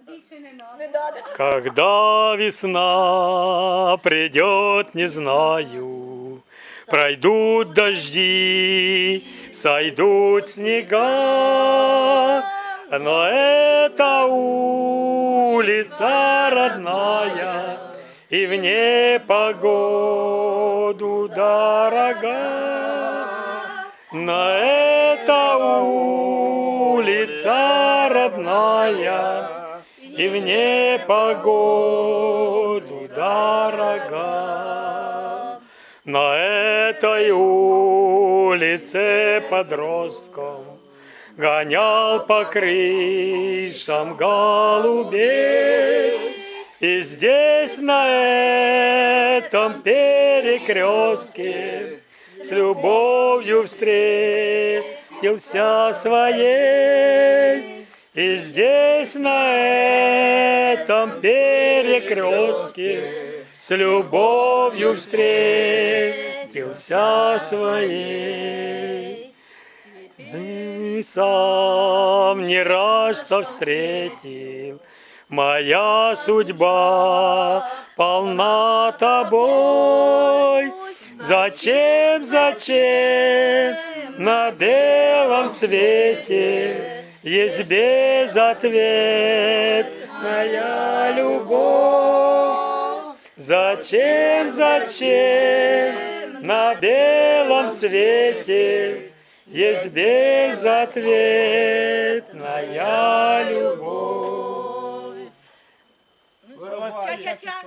Більше не надо. Не надо. Когда весна придет, не знаю, Пройдут дожди, сойдут снега, Но это улица родная И в непогоду дорога. Но это улица родная и в непогоду дорога. На этой улице подростком гонял по крышам голубей. И здесь на этом перекрестке с любовью встретился своей. И здесь на этом перекрестке с любовью встретился своей. И сам не раз что встретил, моя судьба полна тобой. Зачем, зачем на белом свете есть безответная любовь? Зачем, зачем на белом свете есть безответная любовь? Ча-ча-ча.